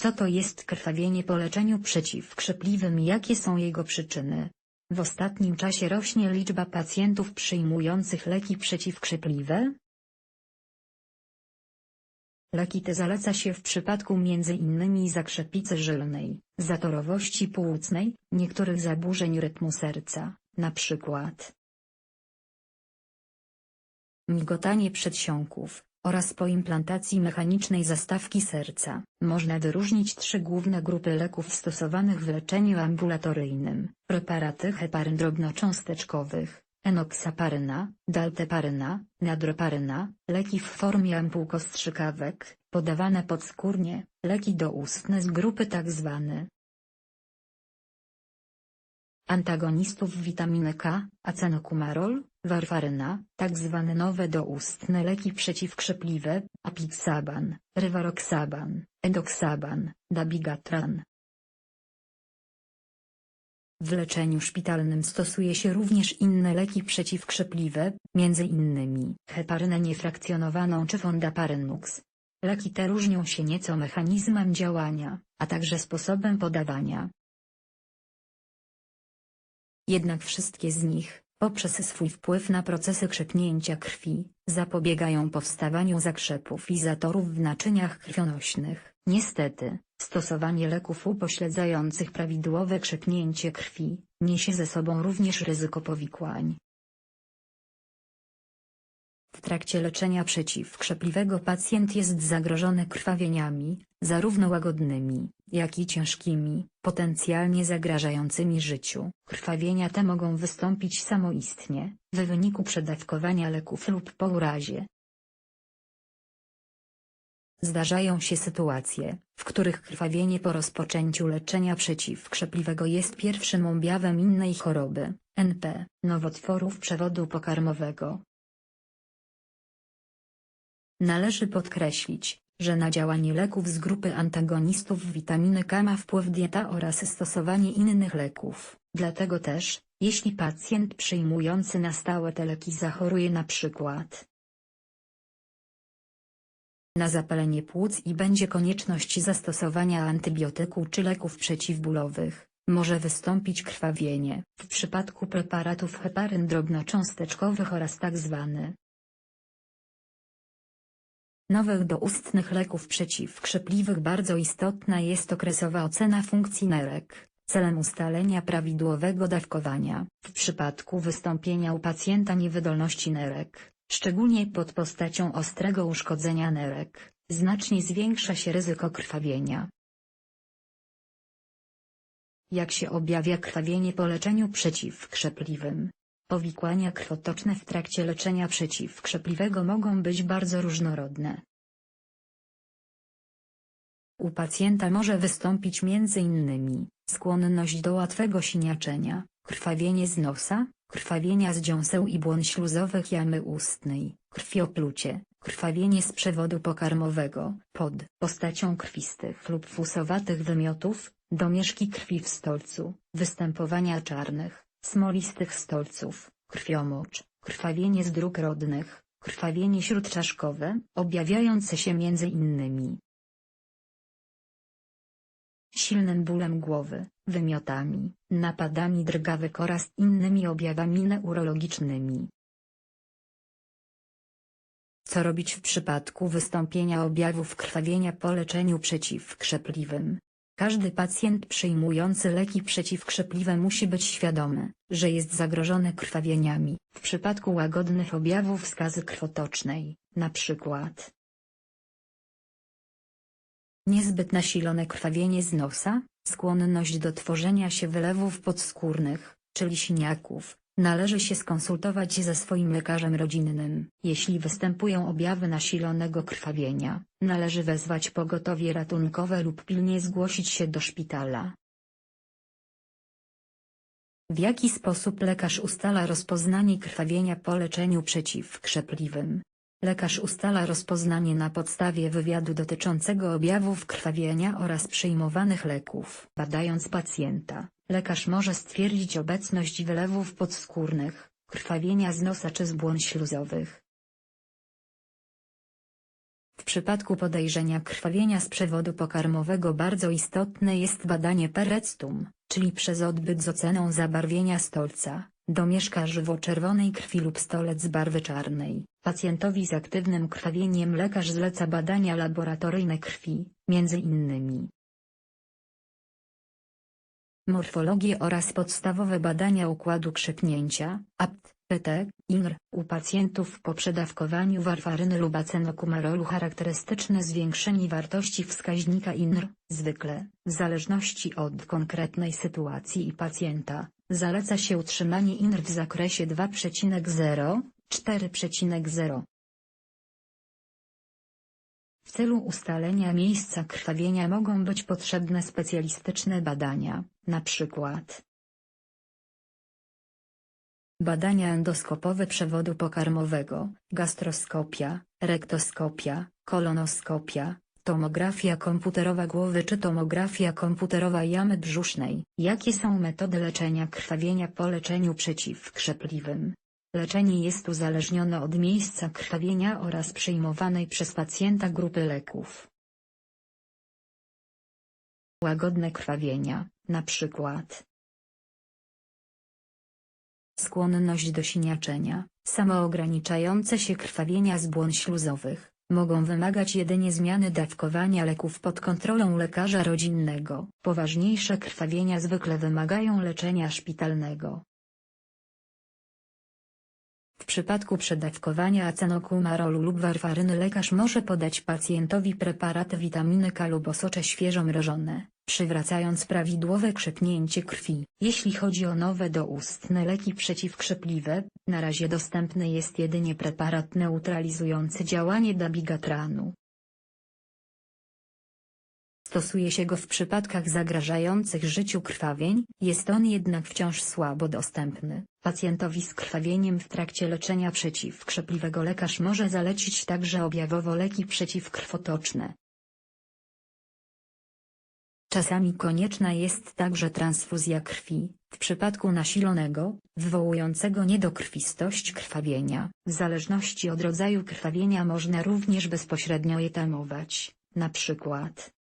Co to jest krwawienie po leczeniu przeciwkrzepliwym i jakie są jego przyczyny? W ostatnim czasie rośnie liczba pacjentów przyjmujących leki przeciwkrzepliwe. Leki te zaleca się w przypadku m.in. zakrzepicy żylnej, zatorowości płucnej, niektórych zaburzeń rytmu serca, np. migotanie przedsionków, oraz po implantacji mechanicznej zastawki serca. Można wyróżnić trzy główne grupy leków stosowanych w leczeniu ambulatoryjnym. Preparaty heparyn drobnocząsteczkowych, enoksaparyna, dalteparyna, nadroparyna, leki w formie ampuł kostrzykawek, podawane podskórnie, leki doustne z grupy tzw. antagonistów witaminy K, acenokumarol, warfaryna, tzw. Tak nowe doustne leki przeciwkrzepliwe, apixaban, rivaroxaban, edoxaban, dabigatran. W leczeniu szpitalnym stosuje się również inne leki przeciwkrzepliwe, m.in. heparynę niefrakcjonowaną czy fondaparynux. Leki te różnią się nieco mechanizmem działania, a także sposobem podawania. Jednak wszystkie z nich, poprzez swój wpływ na procesy krzepnięcia krwi, zapobiegają powstawaniu zakrzepów i zatorów w naczyniach krwionośnych. Niestety, stosowanie leków upośledzających prawidłowe krzepnięcie krwi, niesie ze sobą również ryzyko powikłań. W trakcie leczenia przeciwkrzepliwego pacjent jest zagrożony krwawieniami, zarówno łagodnymi, jak i ciężkimi, potencjalnie zagrażającymi życiu. Krwawienia te mogą wystąpić samoistnie, w wyniku przedawkowania leków lub po urazie. Zdarzają się sytuacje, w których krwawienie po rozpoczęciu leczenia przeciwkrzepliwego jest pierwszym objawem innej choroby, NP, nowotworów przewodu pokarmowego. Należy podkreślić, że na działanie leków z grupy antagonistów witaminy K ma wpływ dieta oraz stosowanie innych leków. Dlatego też, jeśli pacjent przyjmujący na stałe te leki zachoruje na przykład na zapalenie płuc i będzie konieczność zastosowania antybiotyku czy leków przeciwbólowych, może wystąpić krwawienie. W przypadku preparatów heparyn drobnocząsteczkowych oraz tzw nowych doustnych leków przeciwkrzepliwych bardzo istotna jest okresowa ocena funkcji nerek, celem ustalenia prawidłowego dawkowania. W przypadku wystąpienia u pacjenta niewydolności nerek, szczególnie pod postacią ostrego uszkodzenia nerek, znacznie zwiększa się ryzyko krwawienia. Jak się objawia krwawienie po leczeniu przeciwkrzepliwym? Powikłania krwotoczne w trakcie leczenia przeciwkrzepliwego mogą być bardzo różnorodne. U pacjenta może wystąpić m.in. skłonność do łatwego siniaczenia, krwawienie z nosa, krwawienia z dziąseł i błon śluzowych jamy ustnej, krwioplucie, krwawienie z przewodu pokarmowego, pod postacią krwistych lub fusowatych wymiotów, domieszki krwi w stolcu, występowania czarnych, smolistych stolców, krwiomocz, krwawienie z dróg rodnych, krwawienie śródczaszkowe, objawiające się między innymi silnym bólem głowy, wymiotami, napadami drgawek oraz innymi objawami neurologicznymi. Co robić w przypadku wystąpienia objawów krwawienia po leczeniu przeciwkrzepliwym? Każdy pacjent przyjmujący leki przeciwkrzepliwe musi być świadomy, że jest zagrożony krwawieniami. W przypadku łagodnych objawów skazy krwotocznej, np. niezbyt nasilone krwawienie z nosa, skłonność do tworzenia się wylewów podskórnych, czyli siniaków, Należy się skonsultować ze swoim lekarzem rodzinnym. Jeśli występują objawy nasilonego krwawienia, należy wezwać pogotowie ratunkowe lub pilnie zgłosić się do szpitala. W jaki sposób lekarz ustala rozpoznanie krwawienia po leczeniu przeciwkrzepliwym? Lekarz ustala rozpoznanie na podstawie wywiadu dotyczącego objawów krwawienia oraz przyjmowanych leków. Badając pacjenta, lekarz może stwierdzić obecność wylewów podskórnych, krwawienia z nosa czy z błon śluzowych. W przypadku podejrzenia krwawienia z przewodu pokarmowego bardzo istotne jest badanie perectum, czyli przez odbyt z oceną zabarwienia stolca, domieszka żywo-czerwonej krwi lub stolec barwy czarnej. Pacjentowi z aktywnym krwawieniem lekarz zleca badania laboratoryjne krwi, między innymi morfologię oraz podstawowe badania układu krzepnięcia, APT, PT, INR, u pacjentów po przedawkowaniu warfaryny lub acenokumarolu charakterystyczne zwiększenie wartości wskaźnika INR, zwykle, w zależności od konkretnej sytuacji i pacjenta, zaleca się utrzymanie INR w zakresie 2,0, 4,0. W celu ustalenia miejsca krwawienia mogą być potrzebne specjalistyczne badania, np. Badania endoskopowe przewodu pokarmowego, gastroskopia, rektoskopia, kolonoskopia, tomografia komputerowa głowy czy tomografia komputerowa jamy brzusznej. Jakie są metody leczenia krwawienia po leczeniu przeciwkrzepliwym? Leczenie jest uzależnione od miejsca krwawienia oraz przyjmowanej przez pacjenta grupy leków. Łagodne krwawienia, np. Skłonność do siniaczenia, samoograniczające się krwawienia z błon śluzowych, mogą wymagać jedynie zmiany dawkowania leków pod kontrolą lekarza rodzinnego. Poważniejsze krwawienia zwykle wymagają leczenia szpitalnego. Przypadku przedawkowania acenokumarolu lub warfaryny lekarz może podać pacjentowi preparaty witaminy K lub osocze świeżo mrożone, przywracając prawidłowe krzepnięcie krwi. Jeśli chodzi o nowe doustne leki przeciwkrzepliwe, na razie dostępny jest jedynie preparat neutralizujący działanie dabigatranu. Stosuje się go w przypadkach zagrażających życiu krwawień, jest on jednak wciąż słabo dostępny. Pacjentowi z krwawieniem w trakcie leczenia przeciwkrzepliwego lekarz może zalecić także objawowo leki przeciwkrwotoczne. Czasami konieczna jest także transfuzja krwi, w przypadku nasilonego, wywołującego niedokrwistość krwawienia. W zależności od rodzaju krwawienia można również bezpośrednio je tamować, na przykład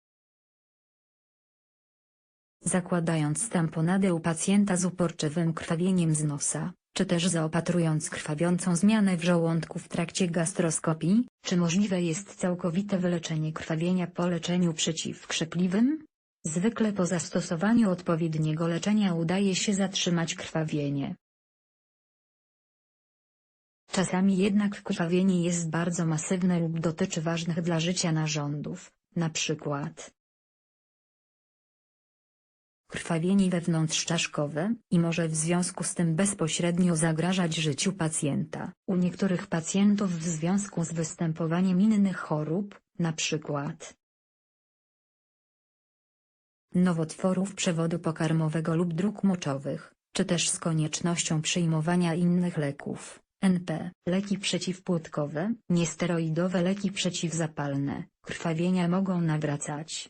zakładając tamponadę u pacjenta z uporczywym krwawieniem z nosa, czy też zaopatrując krwawiącą zmianę w żołądku w trakcie gastroskopii, czy możliwe jest całkowite wyleczenie krwawienia po leczeniu przeciwkrzepliwym? Zwykle po zastosowaniu odpowiedniego leczenia udaje się zatrzymać krwawienie. Czasami jednak krwawienie jest bardzo masywne lub dotyczy ważnych dla życia narządów, np krwawienie wewnątrzczaszkowe, i może w związku z tym bezpośrednio zagrażać życiu pacjenta. U niektórych pacjentów w związku z występowaniem innych chorób, np. nowotworów przewodu pokarmowego lub dróg moczowych, czy też z koniecznością przyjmowania innych leków, NP, leki przeciwpłotkowe, niesteroidowe leki przeciwzapalne, krwawienia mogą nawracać.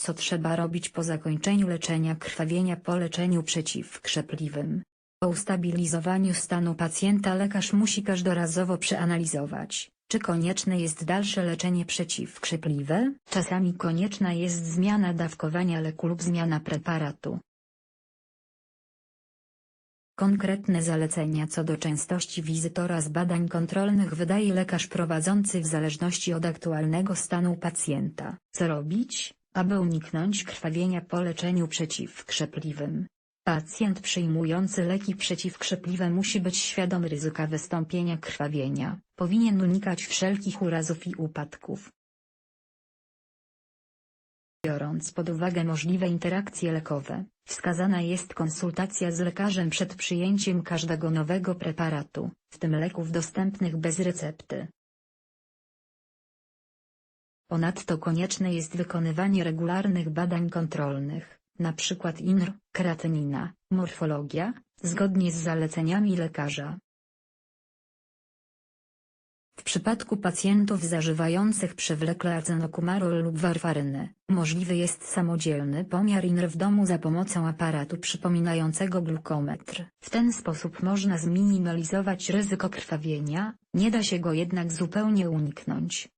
Co trzeba robić po zakończeniu leczenia krwawienia po leczeniu przeciwkrzepliwym? Po ustabilizowaniu stanu pacjenta lekarz musi każdorazowo przeanalizować, czy konieczne jest dalsze leczenie przeciwkrzepliwe. Czasami konieczna jest zmiana dawkowania leku lub zmiana preparatu. Konkretne zalecenia co do częstości wizyt oraz badań kontrolnych wydaje lekarz prowadzący w zależności od aktualnego stanu pacjenta. Co robić? Aby uniknąć krwawienia po leczeniu przeciwkrzepliwym. Pacjent przyjmujący leki przeciwkrzepliwe musi być świadom ryzyka wystąpienia krwawienia, powinien unikać wszelkich urazów i upadków. Biorąc pod uwagę możliwe interakcje lekowe, wskazana jest konsultacja z lekarzem przed przyjęciem każdego nowego preparatu, w tym leków dostępnych bez recepty. Ponadto konieczne jest wykonywanie regularnych badań kontrolnych, np. INR, kreatynina, morfologia, zgodnie z zaleceniami lekarza. W przypadku pacjentów zażywających przewlekle azenokumarol lub warfarynę, możliwy jest samodzielny pomiar INR w domu za pomocą aparatu przypominającego glukometr. W ten sposób można zminimalizować ryzyko krwawienia, nie da się go jednak zupełnie uniknąć.